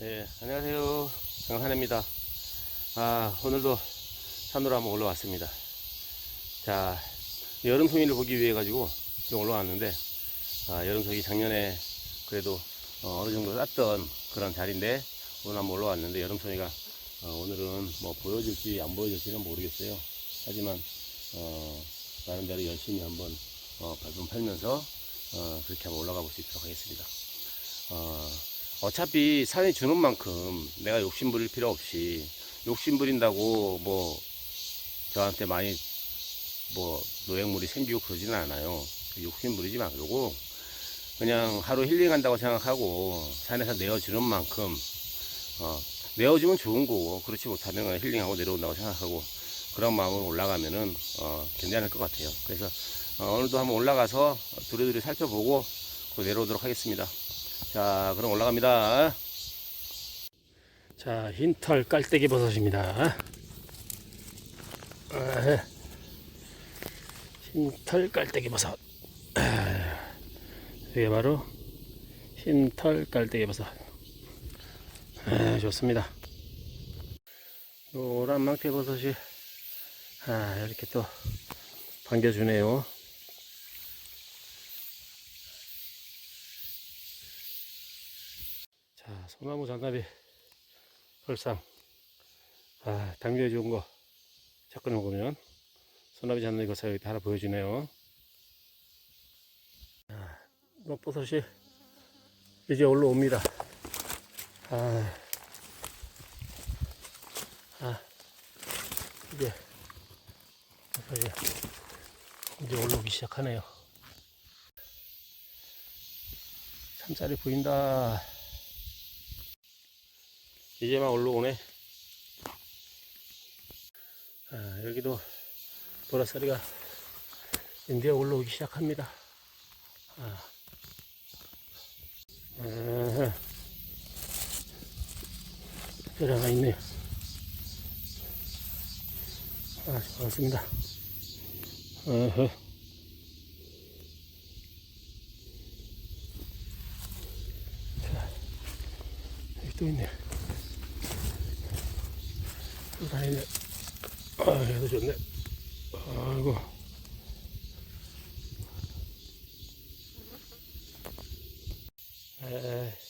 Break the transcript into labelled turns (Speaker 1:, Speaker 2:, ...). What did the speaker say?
Speaker 1: 네, 안녕하세요. 강산입니다. 아, 오늘도 산으로 한번 올라왔습니다. 자, 여름 송이를 보기 위해 가지고 좀 올라왔는데, 아, 여름 송이 작년에 그래도 어, 느 정도 땄던 그런 자리인데, 오늘 한번 올라왔는데, 여름 송이가 어, 오늘은 뭐 보여줄지 안 보여줄지는 모르겠어요. 하지만, 어, 나름대로 열심히 한번 어, 발품 팔면서 어, 그렇게 한번 올라가 볼 수 있도록 하겠습니다. 어, 어차피 산이 주는 만큼 내가 욕심 부릴 필요 없이 욕심 부린다고 뭐 저한테 많이 뭐 노획물이 생기고 그러지는 않아요. 욕심 부리지 말고 그냥 하루 힐링한다고 생각하고 산에서 내어주는 만큼 어, 내어주면 좋은 거고 그렇지 못하면 힐링하고 내려온다고 생각하고 그런 마음으로 올라가면은 어, 괜찮을 것 같아요. 그래서 어, 오늘도 한번 올라가서 두루두루 살펴보고 그 내려오도록 하겠습니다. 자, 그럼 올라갑니다. 자, 흰털 깔때기 버섯입니다. 아, 흰털 깔때기 버섯. 아, 이게 바로 흰털 깔때기 버섯. 아, 좋습니다. 노란 망태 버섯이 아, 이렇게 또 반겨주네요. 자, 소나무 잔나비 벌상. 아, 당뇨에 좋은 거 자꾸 먹으면 소나비 잔나비 거사 여기 하나 보여주네요. 아, 녹버섯이 이제 올라옵니다. 아, 아, 이제 이제 올라오기 시작하네요. 참쌀이 보인다. 이제 막 올라오네. 아, 여기도 보라살이가 이제 올라오기 시작합니다. 아. 아하. 벼라가 있네요. 아, 반갑습니다. 어허. 또 있네. 또 다니네. 아, 얘도 좋네. 아이고. 에이.